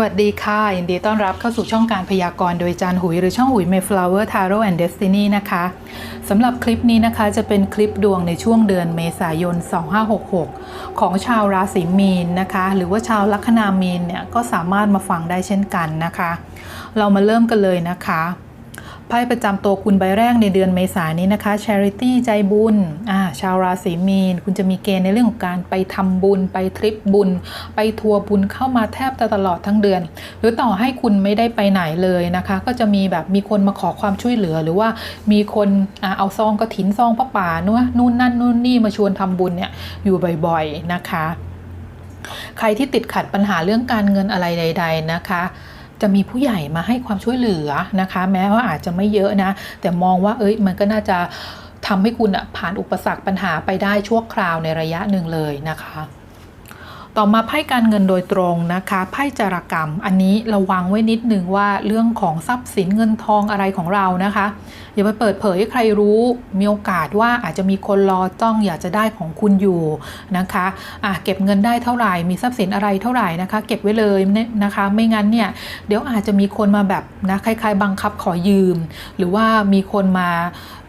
วัสดีค่ะ ยินดีต้อนรับเข้าสู่ช่องการพยากรณ์โดยจานหุยหรือช่องหุย Mayflower Tarot and Destiny นะคะสำหรับคลิปนี้นะคะจะเป็นคลิปดวงในช่วงเดือนเมษายน 2566 ของชาวราศีมีนนะคะ หรือว่าชาวลัคนามีนเนี่ยก็สามารถมาฟังได้เช่นกันนะคะ เรามาเริ่มกันเลยนะคะ ไพ่ประจำตัวคุณใบแรกในเดือนเมษายนนี้นะคะ Charity ใจบุญอ่าชาวราศีมีน คุณจะมีเกณฑ์ในเรื่องของการไปทำบุญ ไปทริปบุญ ไปทัวร์บุญเข้ามาแทบจะตลอดทั้งเดือน หรือต่อให้คุณไม่ได้ไปไหนเลยนะคะ ก็จะมีแบบมีคนมาขอความช่วยเหลือ หรือว่ามีคนอ่าเอาซองกระถินซองพระป่านู่นนู่นนั่นนู่นนี่มาชวนทำบุญเนี่ยอยู่บ่อยๆนะคะ ใครที่ติดขัดปัญหาเรื่องการเงินอะไรใด ๆ นะคะ จะมีผู้ใหญ่มาให้ความช่วยเหลือนะคะ แม้ว่าอาจจะไม่เยอะนะ แต่มองว่าเอ้ยมันก็น่าจะทำให้คุณอะผ่านอุปสรรคปัญหาไปได้ชั่วคราวในระยะหนึ่งเลยนะคะ ต่อมาไพ่การเงินโดยตรงนะคะไพ่จารกรรม อันนี้ระวังไว้นิดนึงว่าเรื่องของทรัพย์สินเงินทองอะไรของเรานะคะอย่าไปเปิดเผยให้ใครรู้มีโอกาสว่าอาจจะมีคนรอจ้องอยากจะได้ของคุณอยู่นะคะอะเก็บเงินได้เท่าไหร่ มีทรัพย์สินอะไรเท่าไหร่นะคะ เก็บไว้เลยนะคะ ไม่งั้นเนี่ยเดี๋ยวอาจจะมีคนมาแบบนะคล้ายๆ บังคับขอยืม หรือว่ามีคนมา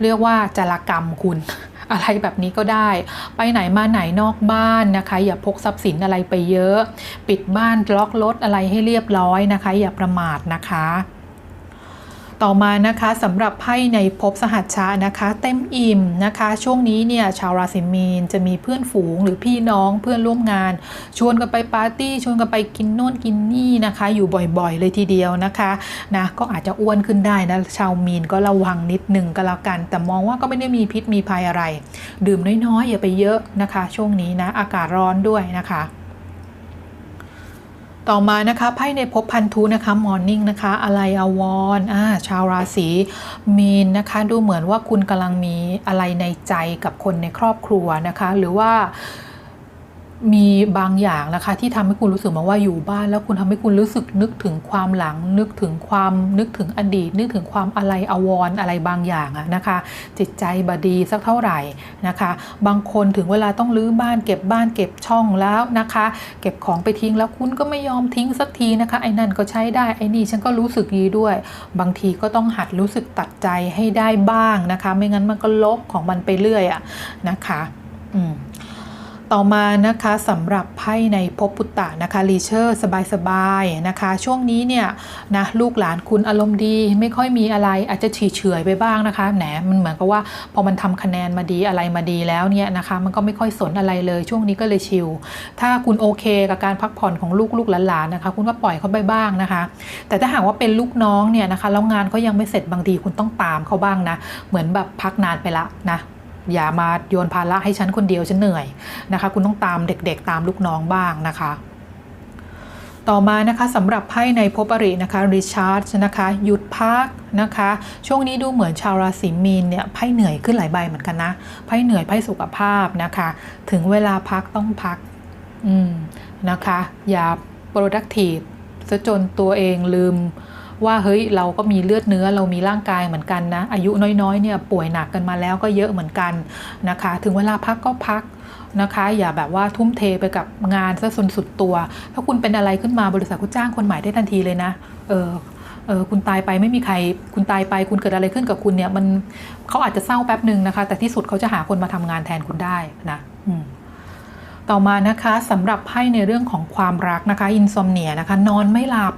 เรียกว่าจารกรรมคุณ อะไรแบบนี้ก็ได้ ไปไหนมาไหนนอกบ้านนะคะ อย่าพกทรัพย์สินอะไรไปเยอะ ปิดบ้านล็อกรถอะไรให้เรียบร้อยนะคะ อย่าประมาทนะคะ ต่อมานะคะสำหรับไพ่ในภพสหัชชานะคะ เต็มอิ่มนะคะ ช่วงนี้เนี่ยชาวราศีมีนจะมีเพื่อนฝูงหรือพี่น้องเพื่อนร่วมงาน ชวนกันไปปาร์ตี้ชวนกันไปกินโน่นกินนี่นะคะ อยู่บ่อยๆ เลยทีเดียวนะคะนะก็อาจจะอ้วนขึ้นได้นะชาวมีนก็ระวังนิดหนึ่งก็แล้วกัน แต่มองว่าก็ไม่ได้มีพิษมีภัยอะไร ดื่มน้อยๆอย่าไปเยอะนะคะ ช่วงนี้นะอากาศร้อนด้วยนะคะ ต่อมานะคะไพ่ในภพพันธุนะคะมอร์นิ่งนะคะอะไรอวรอ่าชาวราศีมีนนะคะดูเหมือนว่าคุณกำลังมีอะไรในใจกับคนในครอบครัวนะคะ หรือว่า มีบางอย่างนะคะ ที่ทำให้คุณรู้สึกมาว่าอยู่บ้าน แล้วคุณทำให้คุณรู้สึกนึกถึงความหลัง นึกถึงความนึกถึงอดีต นึกถึงความอะไรอวรอะไรบางอย่างอะนะคะ จิตใจบดีสักเท่าไหร่นะคะ บางคนถึงเวลาต้องรื้อบ้านเก็บบ้านเก็บช่องแล้วนะคะ เก็บของไปทิ้งแล้วคุณก็ไม่ยอมทิ้งสักทีนะคะ ไอ้นั่นก็ใช้ได้ไอ้นี่ฉันก็รู้สึกดีด้วย บางทีก็ต้องหัดรู้สึกตัดใจให้ได้บ้างนะคะ ไม่งั้นมันก็ลบของมันไปเรื่อยอะนะคะ อืม ต่อมานะคะสำหรับไพ่ในภพปุตตะนะคะรีเชอร์สบายๆนะคะ ช่วงนี้เนี่ยนะลูกหลานคุณอารมณ์ดี ไม่ค่อยมีอะไรอาจจะฉีเฉื่อยไปบ้างนะคะแหนมันเหมือนกับว่าพอมันทำคะแนนมาดีอะไรมาดีแล้วเนี่ยนะคะ มันก็ไม่ค่อยสนอะไรเลยช่วงนี้ก็เลยชิลถ้าคุณโอเคกับการพักผ่อนของลูกลูกหลานๆนะคะ คุณก็ปล่อยเขาไปบ้างนะคะ แต่ถ้าหากว่าเป็นลูกน้องเนี่ยนะคะแล้วงานเขายังไม่เสร็จบางทีคุณต้องตามเขาบ้างนะ เหมือนแบบพักนานไปละนะ อย่ามาโยนภาระให้ฉันคนเดียวฉันเหนื่อยนะคะ คุณต้องตามเด็กๆ ตามลูกน้องบ้างนะคะต่อมานะคะสำหรับไพ่ในภพอรินะคะริชาร์ดนะคะหยุดพักนะคะ ช่วงนี้ดูเหมือนชาวราศีมีนเนี่ยไพ่เหนื่อยขึ้นหลายใบเหมือนกันนะไพ่เหนื่อยไพ่สุขภาพนะคะ ถึงเวลาพักต้องพักอืมนะคะ อย่า productive ซะจนตัวเองลืม ว่าเฮ้ยเราก็มีเลือดเนื้อเรามีร่างกายเหมือนกันนะ อายุน้อยๆเนี่ยป่วยหนักกันมาแล้วก็เยอะเหมือนกันนะคะ ถึงเวลาพักก็พักนะคะอย่าแบบว่าทุ่มเทไปกับงานซะจนสุดตัว ถ้าคุณเป็นอะไรขึ้นมาบริษัทคุณจ้างคนใหม่ได้ทันทีเลยนะเออเออคุณตายไปไม่มีใคร คุณตายไปคุณเกิดอะไรขึ้นกับคุณเนี่ยมันเขาอาจจะเศร้าแป๊บหนึ่งนะคะ แต่ที่สุดเขาจะหาคนมาทำงานแทนคุณได้นะอืม ต่อมานะคะสำหรับไพ่ในเรื่องของความรักนะคะอินซอมเนียนะคะนอนไม่หลับ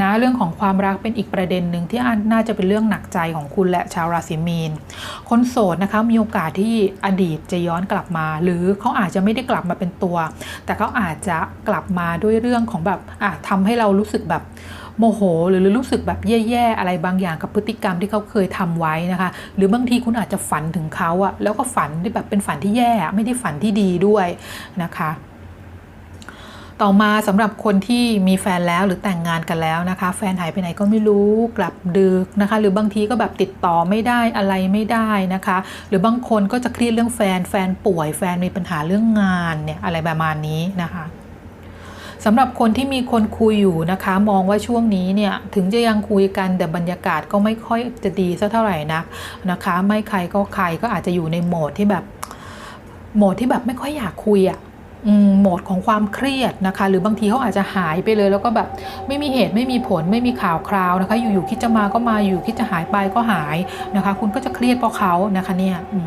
นะเรื่องของความรักเป็นอีกประเด็นหนึ่งที่น่าจะเป็นเรื่องหนักใจของคุณและชาวราศีมีน คนโสดนะคะมีโอกาสที่อดีตจะย้อนกลับมา หรือเขาอาจจะไม่ได้กลับมาเป็นตัว แต่เขาอาจจะกลับมาด้วยเรื่องของแบบอะทำให้เรารู้สึกแบบ โมโห หรือรู้สึกแบบแย่ๆอะไรบางอย่างกับพฤติกรรมที่เขาเคยทำไว้นะคะ หรือบางทีคุณอาจจะฝันถึงเขาอะแล้วก็ฝันที่แบบเป็นฝันที่แย่ไม่ได้ฝันที่ดีด้วยนะคะต่อมาสำหรับคนที่มีแฟนแล้วหรือแต่งงานกันแล้วนะคะ แฟนหายไปไหนก็ไม่รู้กลับดึกนะคะ หรือบางทีก็แบบติดต่อไม่ได้อะไรไม่ได้นะคะ หรือบางคนก็จะเครียดเรื่องแฟนแฟนป่วย แฟนมีปัญหาเรื่องงานเนี่ยอะไรประมาณนี้นะคะ สำหรับคนที่มีคนคุยอยู่นะคะ มองว่าช่วงนี้เนี่ยถึงจะยังคุยกันแต่บรรยากาศก็ไม่ค่อยจะดีสักเท่าไหร่นักนะคะ ไม่ใครก็ใครก็อาจจะอยู่ในโหมดที่แบบโหมดที่แบบไม่ค่อยอยากคุยอะอืมโหมดของความเครียดนะคะ หรือบางทีเขาอาจจะหายไปเลย แล้วก็แบบไม่มีเหตุไม่มีผลไม่มีข่าวคราวนะคะ อยู่ๆคิดจะมาก็มาอยู่คิดจะหายไปก็หายนะคะ คุณก็จะเครียดเพราะเขานะคะเนี่ยอื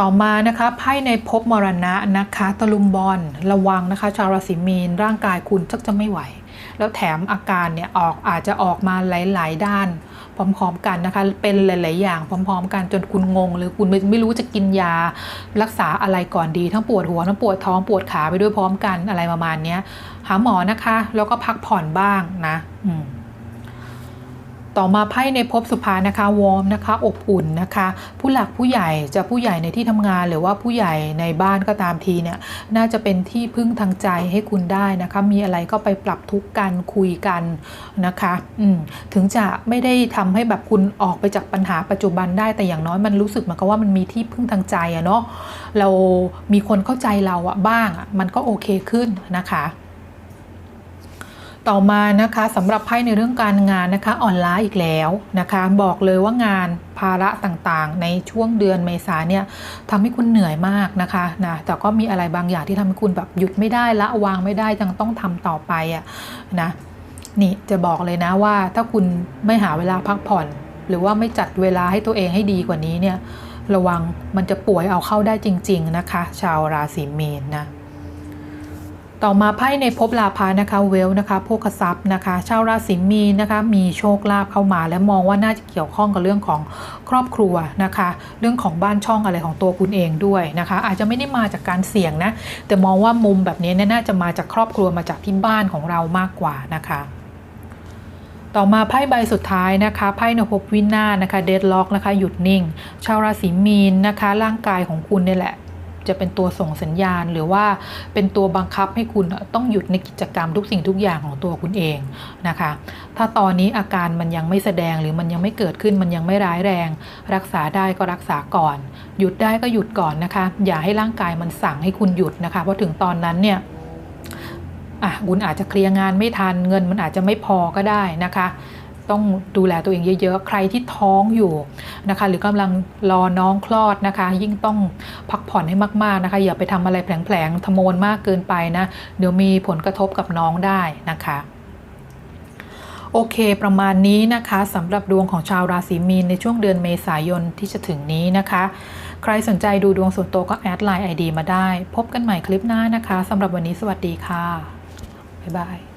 ต่อมานะคะไพ่ในภพมรณะนะคะ ตะลุมบอลระวังนะคะ ชาวราศีมีนร่างกายคุณชักจะไม่ไหว แล้วแถมอาการเนี่ยออกอาจจะออกมาหลาย ๆ ด้าน พร้อม ๆ กันนะคะ เป็นหลาย ๆ อย่างพร้อม ๆ กันจนคุณงง หรือคุณไม่ไม่รู้จะกินยารักษาอะไรก่อนดี ทั้งปวดหัวทั้งปวดท้องปวดขาไปด้วยพร้อมกันอะไรประมาณนี้หาหมอนะคะ แล้วก็พักผ่อนบ้างนะ อืม ต่อมาไพ่ในภพสุภานะคะวอร์มนะคะอบอุ่นนะคะ ผู้หลักผู้ใหญ่จะผู้ใหญ่ในที่ทำงานหรือว่าผู้ใหญ่ในบ้านก็ตามทีเนี่ยน่าจะเป็นที่พึ่งทางใจให้คุณได้นะคะ มีอะไรก็ไปปรับทุกข์กันคุยกันนะคะอืถึงจะไม่ได้ทำให้แบบคุณออกไปจากปัญหาปัจจุบันได้แต่อย่างน้อยมันรู้สึกเหมือนกับว่ามันมีที่พึ่งทางใจอะเนาะเรามีคนเข้าใจเราอะบ้างอะมันก็โอเคขึ้นนะคะ ต่อมานะคะสำหรับไพ่ในเรื่องการงานนะคะอ่อนล้าอีกแล้วนะคะ บอกเลยว่างานภาระต่างๆ ในช่วงเดือนเมษาเนี่ยทำให้คุณเหนื่อยมากนะคะนะแต่ก็มีอะไรบางอย่างที่ทำให้คุณแบบหยุดไม่ได้ละวางไม่ได้ยังต้องทำต่อไปอะนะนี่จะบอกเลยนะว่าถ้าคุณไม่หาเวลาพักผ่อน หรือว่าไม่จัดเวลาให้ตัวเองให้ดีกว่านี้เนี่ยระวังมันจะป่วยเอาเข้าได้จริง ๆนะคะ ชาวราศีเมีนนะ ต่อมาไพ่ในภพลาภานะคะเวลนะคะโภคทรัพย์นะคะ ชาวราศีมีนนะคะมีโชคลาภเข้ามา และมองว่าน่าจะเกี่ยวข้องกับเรื่องของครอบครัวนะคะ เรื่องของบ้านช่องอะไรของตัวคุณเองด้วยนะคะ อาจจะไม่ได้มาจากการเสี่ยงนะ แต่มองว่ามุมแบบนี้เนี่ยน่าจะมาจากครอบครัวมาจากที่บ้านของเรามากกว่านะคะต่อมาไพ่ใบสุดท้ายนะคะไพ่ในภพวินาศนะคะเดดล็อกนะคะหยุดนิ่ง ชาวราศีมีนนะคะ ร่างกายของคุณนี่แหละ จะเป็นตัวส่งสัญญาณ หรือว่าเป็นตัวบังคับให้คุณต้องหยุดในกิจกรรมทุกสิ่งทุกอย่างของตัวคุณเองนะคะ ถ้าตอนนี้อาการมันยังไม่แสดงหรือมันยังไม่เกิดขึ้นมันยังไม่ร้ายแรง รักษาได้ก็รักษาก่อน หยุดได้ก็หยุดก่อนนะคะ อย่าให้ร่างกายมันสั่งให้คุณหยุดนะคะเพราะถึงตอนนั้นเนี่ยอะคุณอาจจะเคลียร์งานไม่ทันเงินมันอาจจะไม่พอก็ได้นะคะ ต้องดูแลตัวเองเยอะ ๆ ใครที่ท้องอยู่นะคะ หรือกำลังรอน้องคลอดนะคะ ยิ่งต้องพักผ่อนให้มากๆนะคะ อย่าไปทำอะไรแผลงๆทโมนมากเกินไปนะ เดี๋ยวมีผลกระทบกับน้องได้นะคะโอเค ประมาณนี้นะคะสำหรับดวงของชาวราศีมีนในช่วงเดือนเมษายนที่จะถึงนี้นะคะ ใครสนใจดูดวงส่วนตัวก็แอดไลน์ ID มาได้ พบกันใหม่คลิปหน้านะคะสำหรับวันนี้สวัสดีค่ะ บ๊ายบาย